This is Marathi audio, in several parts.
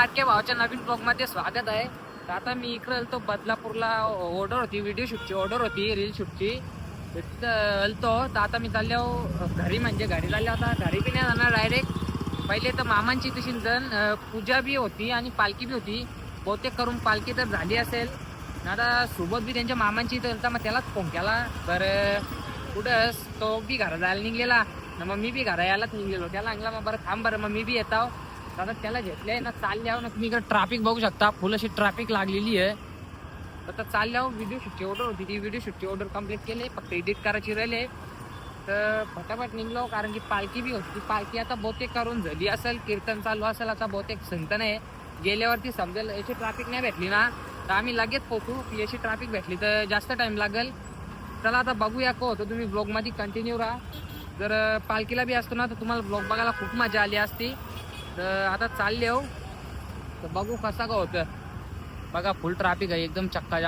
एकदा लाडक्या भावाच्या नवीन ब्लॉगमध्ये स्वागत आहे. तर आता मी इकडे आलतो बदलापूरला ऑर्डर होती व्हिडिओ शूटची ऑर्डर होती रील शूटची तिथं आलतो. तर आता मी चाललो घरी म्हणजे घरी चाललो आता. घरी बी नाही जाणार डायरेक्ट पहिले तर मामांची तशी जण पूजा बी होती आणि पालखी बी होती. बहुतेक करून पालखी तर झाली असेल. आता सोबत बी त्यांच्या मामांची तर मग त्यालाच फोन केला. तर कुठंच तो बी घरा जायला निघलेला. न मग मी बी घरा यायलाच निघलेलो. त्याला सांगला मग बरं थांब बरं मग मी बी येतो आता त्याला घेतले ना चालल्यावर ना तुम्ही इकडे ट्रॅफिक बघू शकता. फुल अशी ट्रॅफिक लागलेली आहे. आता चालल्यावर व्हिडिओ शूटची ऑर्डर होती. ती व्हिडिओ शूटची ऑर्डर कंप्लीट केली. फक्त एडिट करायची राहिले तर फटाफट निघलो कारण की पालखी बी होती. पालखी आता बहुतेक करून झाली असेल. कीर्तन चालू असेल आता बहुतेक संत नाही. गेल्यावरती समजेल याची ट्रॅफिक नाही भेटली ना. तर आम्ही लगेच पोहोचू याची ट्रॅफिक भेटली तर जास्त टाइम लागेल. चला आता बघूया को होतं. तुम्ही ब्लॉगमध्ये कंटिन्यू राहा. जर पालखीला बी असतो ना तर तुम्हाला ब्लॉग बघायला खूप मजा आली असती. तर आता चालले हो. तर बघू कसा का होतं बघा फुल ट्रॅफिक आहे एकदम चक्का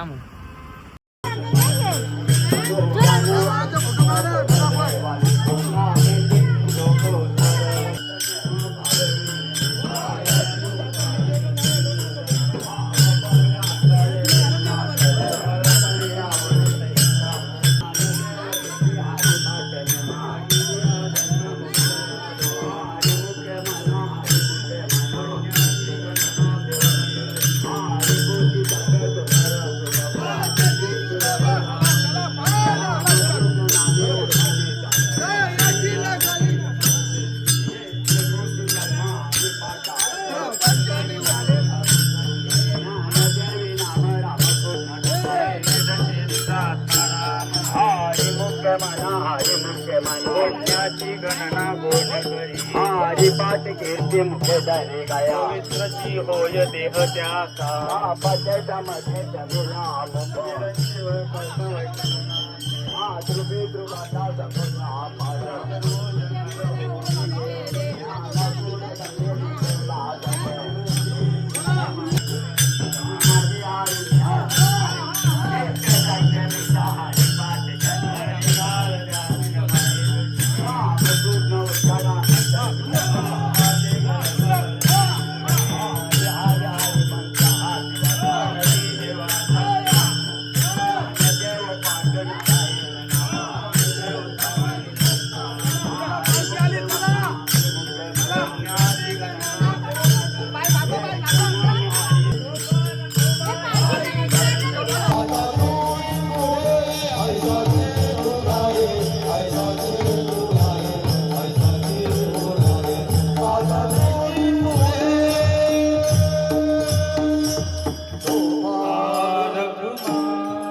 पवित्रची होय देह त्याचा पद्यतामध्ये जगुनाम ध्रुवी ध्रुवाचा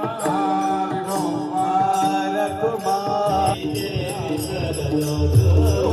Thank you.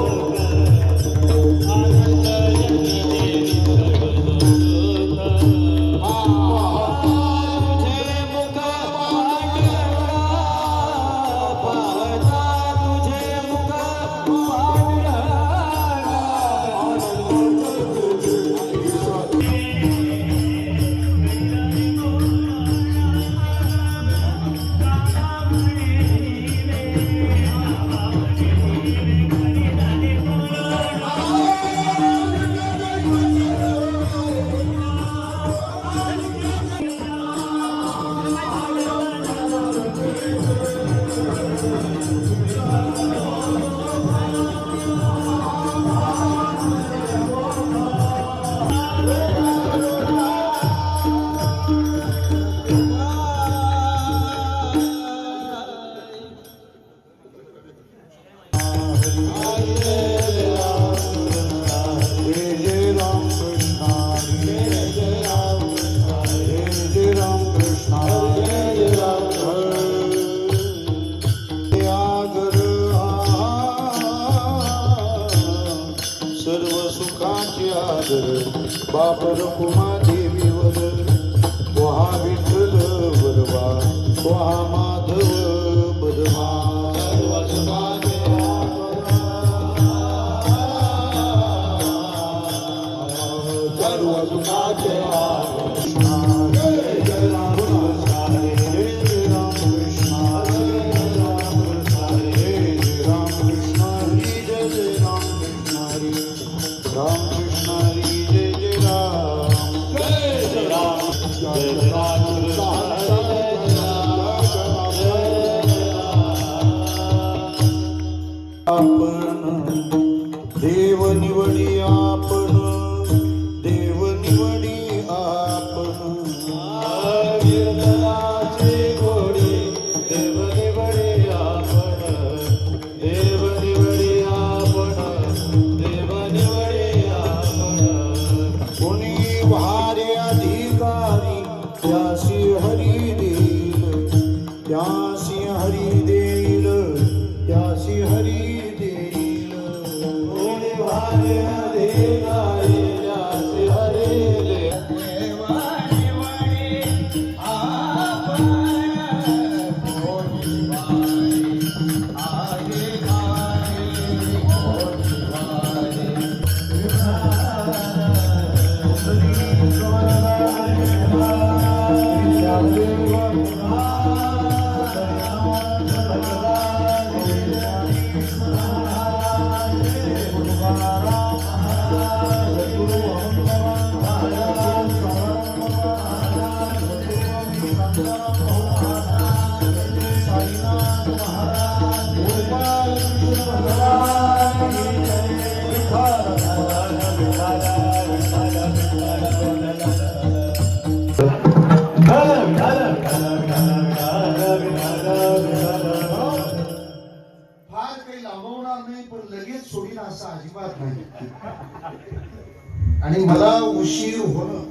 आणि मला उशीर होणं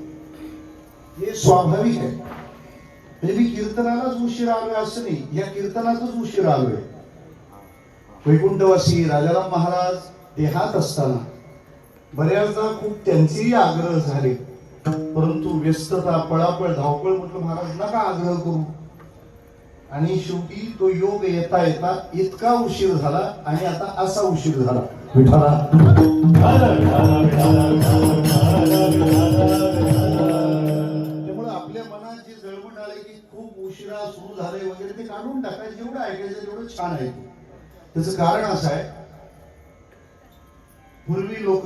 हे स्वाभाविक आहे. म्हणजे मी कीर्तनालाच उशीर आलोय असं नाही या कीर्तनातच उशीर आलोय. वैकुंठवासी राजाराम महाराज देहात असताना बऱ्याचदा खूप त्यांचेही आग्रह झाले. परंतु व्यस्तता पळापळ धावपळ म्हटलं महाराज नका आग्रह करू. आणि शेवटी तो योग येता येता इतका उशीर झाला आणि आता असा उशीर झाला. त्यामुळे आपल्या मनात जे जळवण आले की खूप उशिरा सुरू झालंय वगैरे ते काढून टाकायचं. जेवढं ऐकायचं तेवढं छान आहे त्याचं कारण असं आहे पूर्वी लोक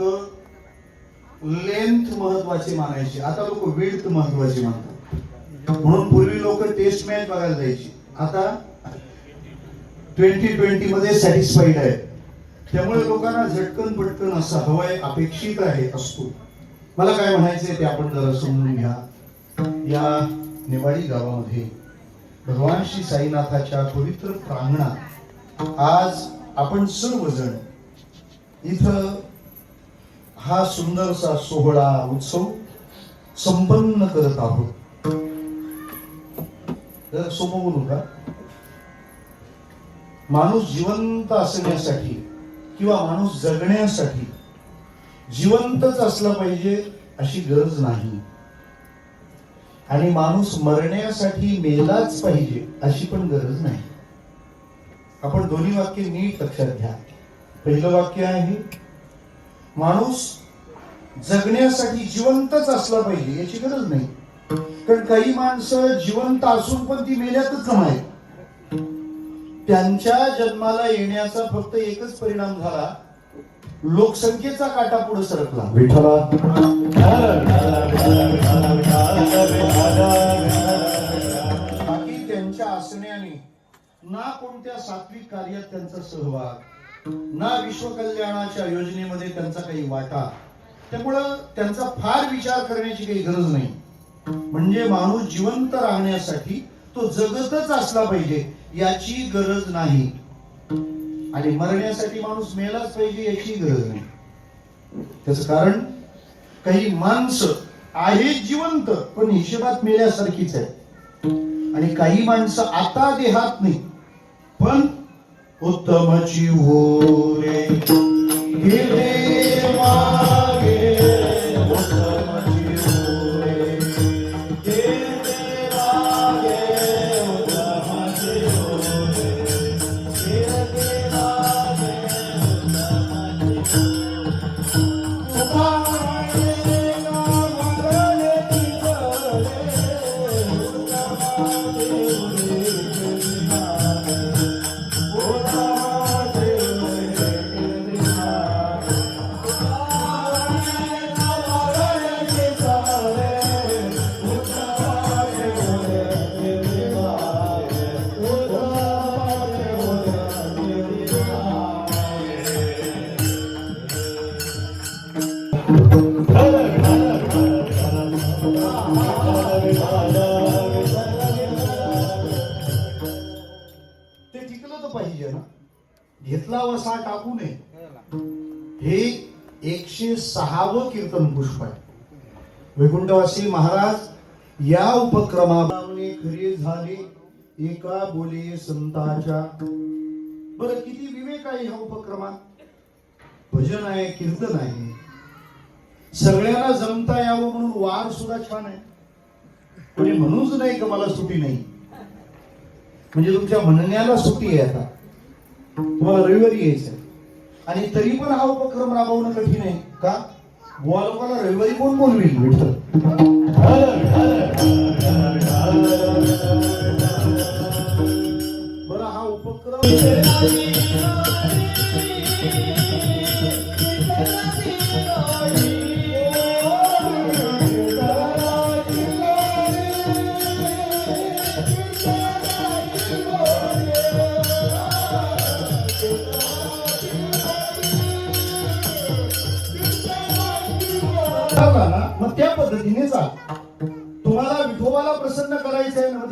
लेंथ महत्वाची मानायची. आता लोक विड्थ महत्वाची मानतात. म्हणून पूर्वी लोक टेस्ट मॅच बघायला जायची. आता ट्वेंटी ट्वेंटी मध्ये सॅटिस्फाईड आहे त्यामुळे लोकांना झटकन पटकन असं हवंय अपेक्षित आहे असतो. मला काय म्हणायचंय ते आपण जरा समजून घ्या. या निवाडी गावामध्ये भगवान श्री साईनाथाच्या पवित्र प्रांगणात आज आपण सर्वजण इथं हा सुंदरसा सोहळा उत्सव संपन्न करत आहोत. जरा सोपं बोलू का माणूस जिवंत असण्यासाठी किंवा माणूस जगण्यासाठी जिवंतच असला पाहिजे अशी गरज नाही. आणि माणूस मरण्यासाठी मेलाच पाहिजे अशी पण गरज नाही. आपण दोन्ही वाक्य नीट लक्षात घ्या. पहिलं वाक्य आहे माणूस जगण्यासाठी जिवंतच असला पाहिजे याची गरज नाही. कारण काही माणसं जिवंत असून पण ती मेल्यातच नाही त्यांच्या जन्माला येण्याचा फक्त एकच परिणाम झाला. लोकसंख्येचा काटा पुढे सरकला. विठ्ठला बाकी त्यांच्या असण्याने ना कोणत्या सात्विक कार्यात त्यांचा सहभाग ना विश्वकल्याणाच्या योजनेमध्ये त्यांचा काही वाटा त्यामुळं त्यांचा फार विचार करण्याची काही गरज नाही. म्हणजे माणूस जिवंत राहण्यासाठी तो जगतच असला पाहिजे याची गरज नाही. आणि मरण्यासाठी माणूस मेलाच पाहिजे याची गरज नाही. त्याच कारण काही माणसं आहेत जिवंत पण हिशोबात मेल्यासारखीच आहे आणि काही माणसं आता देहात नाही पण उत्तमची हो रे. वैकुंठवासी महाराज या उपक्रमाने खरे झाले एका बोले संताच्या. बरं किती विवेक आहे ह्या उपक्रमात? भजन आहे कीर्तन आहे. सगळ्यांना जमता यावं म्हणून वार सुद्धा छान आहे. कोणी म्हणूच नाही का मला सुटी नाही? म्हणजे तुमच्या म्हणण्याला सुट्टी आहे आता. तुम्हाला रविवारी यायचं आणि तरी पण हा उपक्रम राबवणं कठीण आहे. का? गोवा रविवारी कोण बोलवेल बरं हा उपक्रम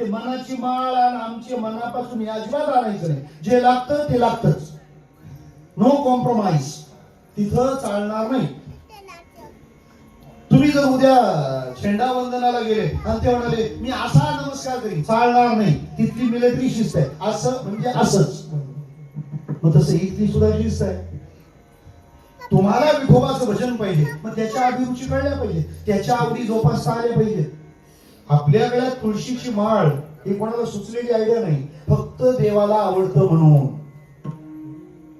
मनाची माळ आणि आमची मनापासून अजिबात आणायचं नाही. जे लागतं ते लागतच. नो कॉम्प्रोमाइज तिथं चालणार नाही. तुम्ही जर उद्या झेंडा वंदनाला गेले आणि ते म्हणाले मी असा नमस्कार करीन. चालणार नाही. तिथली मिलिटरी शिस्त आहे. असं म्हणजे असंच. मग तसं इथली सुद्धा शिस्त आहे. तुम्हाला विठोबाचं भजन पाहिजे. मग त्याच्या अभिरुची कळल्या पाहिजे. त्याच्या आवडी जोपासता आल्या पाहिजे. आपल्या वेळात तुळशीची माळ ही कोणाला सुचलेली आयडिया नाही. फक्त देवाला आवडतं म्हणून.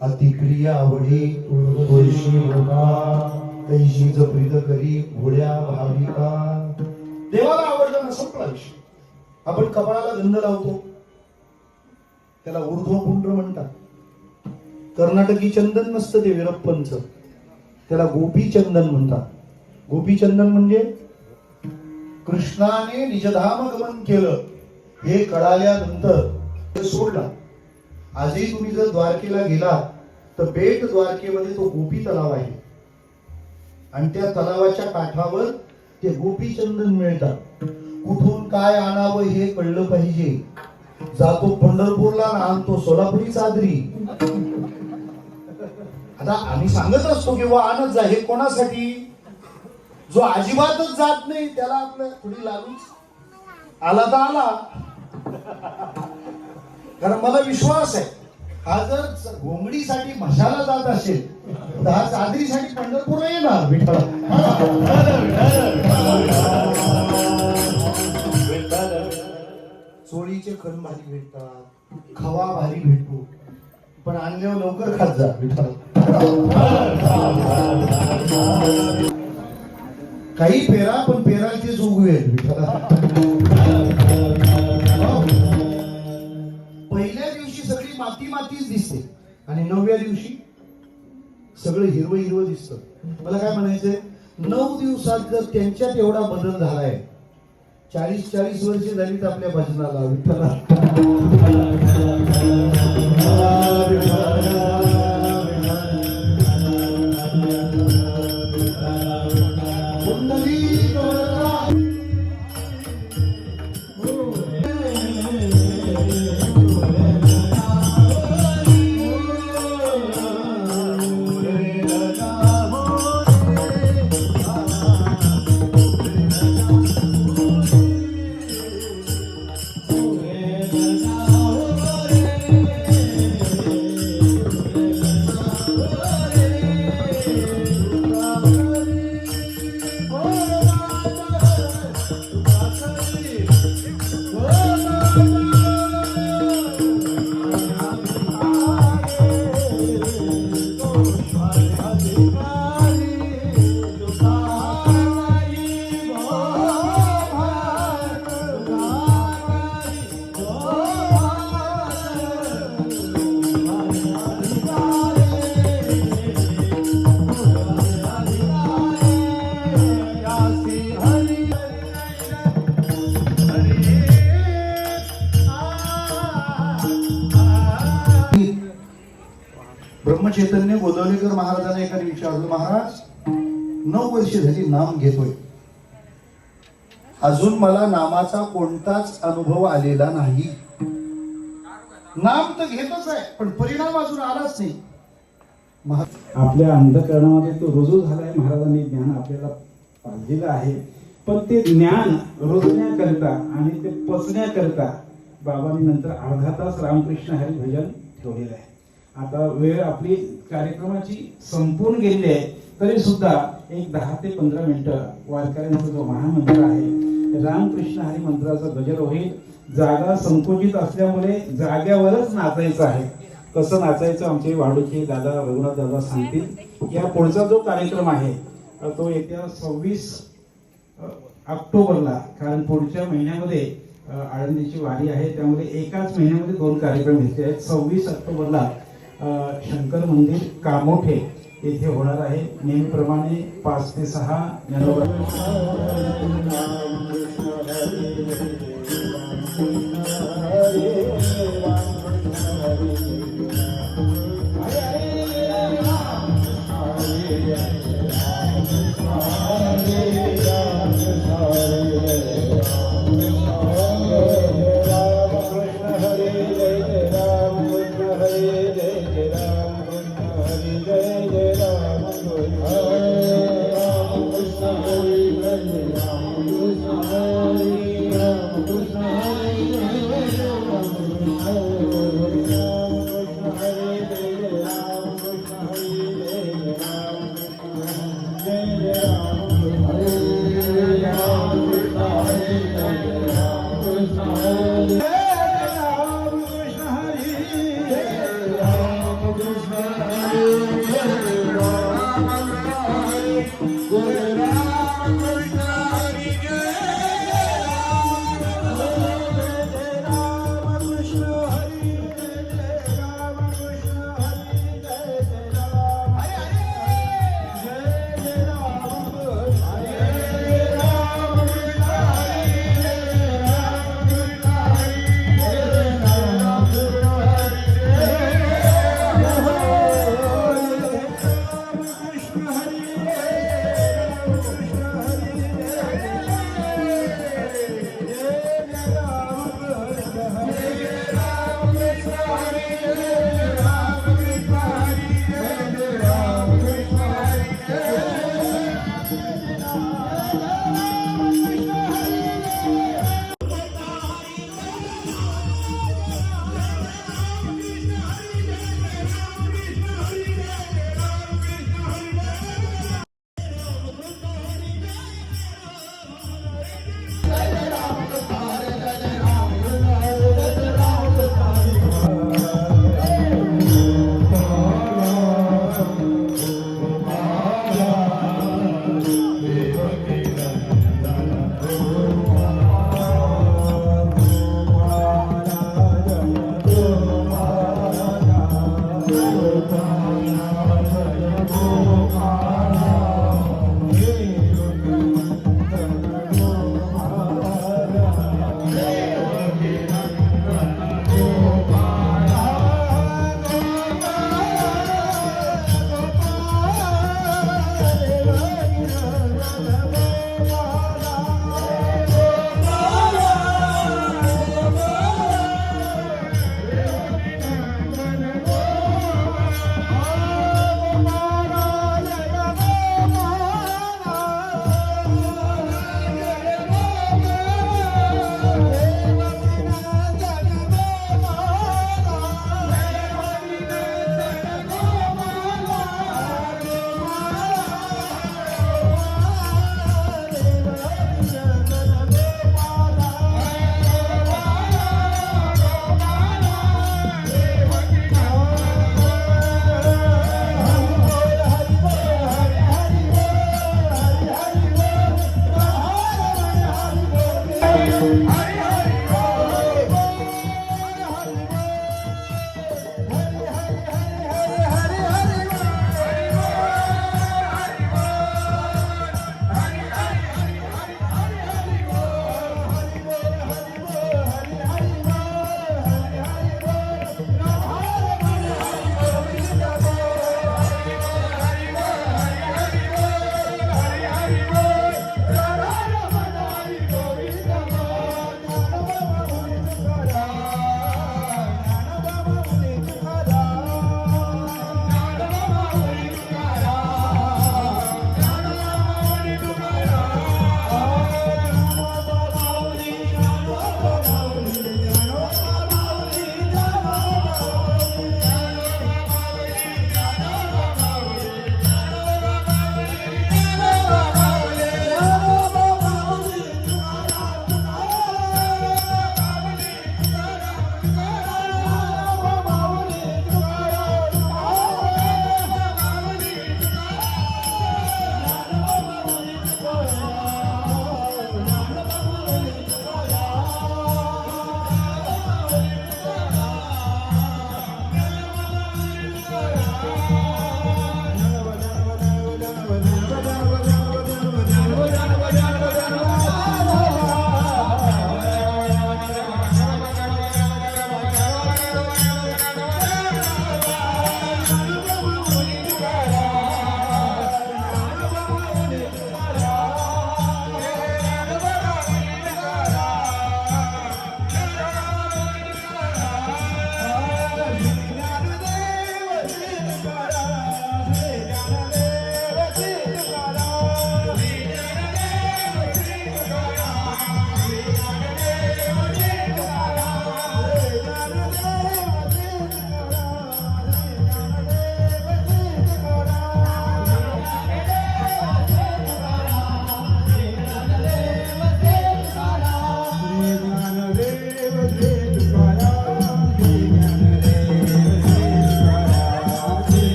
अतिक्रिया आवडी तुळशी होता. कैशीच प्रीत करी घोड्या भाविका. देवाला आवडलं ना संपला विषय आपण कपाळाला गंध लावतो. त्याला ऊर्ध्व म्हणतात. कर्नाटकी चंदन नसतं ते वीरप्पनचं. त्याला गोपी चंदन म्हणतात. गोपी चंदन म्हणजे? कृष्णाने निजधाम गमन केलं. हे कळाल्यानंतर ते सोडला. आजही तुम्ही जर द्वारकेला गेला तर बेट द्वारकेमध्ये तो गोपी तलाव आहे. आणि त्या तलावाच्या काठावर ते गोपी चंदन मिळतात. कुठून काय आणावं हे कळलं पाहिजे. जातो पंढरपूरला आणतो सोलापुरी चादरी. आता आम्ही सांगत असतो की आणत जा हे कोणासाठी? जो अजिबातच जात नाही त्याला आपलं थोडी लागून आला तर आला. कारण मला विश्वास आहे हा जर घोंगडीसाठी मशाला जात असेल तर हा चादरीसाठी पंढरपूरला येणार विठ्ठल. चोळीचे खण भारी भेटतात खवा भारी भेटतो पण आणल्यावर लवकर खात जा विठ्ठल. काही पेरा पण पेराचे उगवेल पहिल्या दिवशी सगळी माती मातीच दिसते. आणि नवव्या दिवशी सगळं हिरवं हिरवं दिसतं. मला काय म्हणायचंय? नऊ दिवसात जर त्यांच्यात एवढा बदल झालाय चाळीस चाळीस वर्ष झालीत आपल्या भजनाला विठ्ठला चैतन्य गोदवलेकर महाराजांना एकाने विचारलं महाराज नऊ वर्ष झाली नाम घेतोय. अजून मला नामाचा कोणताच अनुभव आलेला नाही. नाम तर घेतच आहे पण परिणाम अजून आलाच नाही. आपल्या अंधकरणामध्ये तो रुजू झालाय महाराजांनी ज्ञान आपल्याला पाहिलेलं आहे. पण ते ज्ञान रुजण्याकरिता आणि ते पचण्याकरता बाबांनी नंतर अर्धा तास रामकृष्ण हरी भजन ठेवलेलं आहे. आता वेळ आपली कार्यक्रमाची संपून गेली आहे तरी सुद्धा एक दहा ते पंधरा मिनिटं वारकऱ्यांचा जो महामंत्र आहे रामकृष्ण हरी मंत्राचा गजर होईल. जागा संकुचित असल्यामुळे जाग्यावरच नाचायचं आहे. कसं नाचायचं आमचे वाडूचे दादा रघुनाथ दादा सांगतील. या पुढचा जो कार्यक्रम आहे तो येत्या सव्वीस ऑक्टोबरला कारण पुढच्या महिन्यामध्ये आळंदीची वारी आहे त्यामुळे एकाच महिन्यामध्ये दोन कार्यक्रम घेतले आहेत. सव्वीस ऑक्टोबरला शंकर मंदिर कामोठे येथे होणार आहे. नेहमीप्रमाणे पाच ते सहा जानेवारी Alhamdulillah.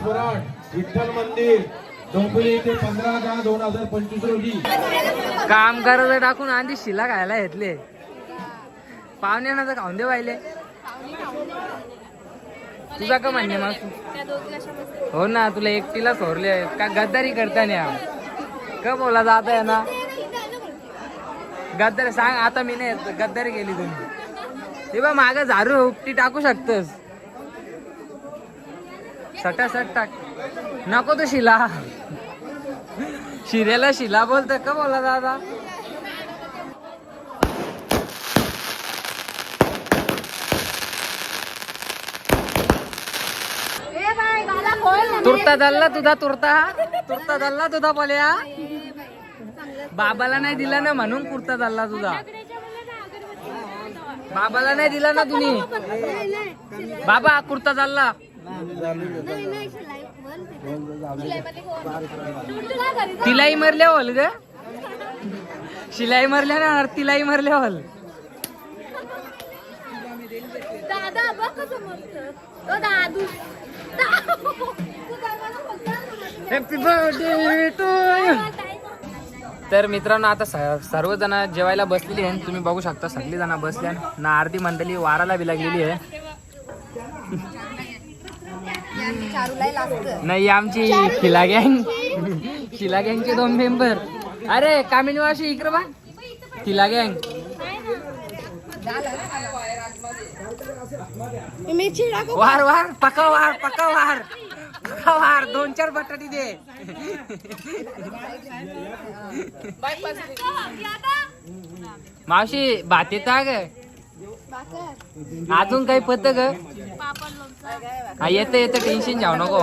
दहावं विठ्ठल मंदिर डोंबिवली येथे पंधरा दहा दोन हजार पंचवीस रोजी. काम करायचं टाकून आधी शिला खायला घेतले. पाहुण्यांना तर खाऊन दे पाहिले तुझा का म्हणणे मग? हो ना तुला एकटीला सोरले का गद्दारी करताना का बोला जात आहे ना? गद्दारी सांग आता मी नाही गद्दारी केली तुम्ही. ते बा माग झारू उपटी टाकू शकतस. सटा सट टाक. नको तो शिला. शिरेला शिला बोलत का बोला दादा? तुरता दल्ला तुझा तुरता. तुरता दल्ला तुझा बोल्या बाबाला नाही दिला ना म्हणून कुर्ता चालला तुझा. बाबाला नाही दिला ना तुम्ही. बाबा कुर्ता चालला तिलाही मरल्या होल ग. शिलाई मरल्या ना तिलाही मरल्या होल. तर मित्रांनो आता स- सर्वजण जेवायला बसलेली आहे तुम्ही बघू शकता सगळी जण बसल्या ना अर्धी मंडळी वाराला बी लागलेली आहे. नाही आमची खिला गँग. खिला गँगचे दोन मेंबर अरे कामिनी वाशी इकडे बा खिला गँग. वार वार पका वार पका वार. पका वार. दोन चार बटाटी दे. मावशी भात येता ग अजून काही पत ग हा येतं येतं टेन्शन जाऊ नको.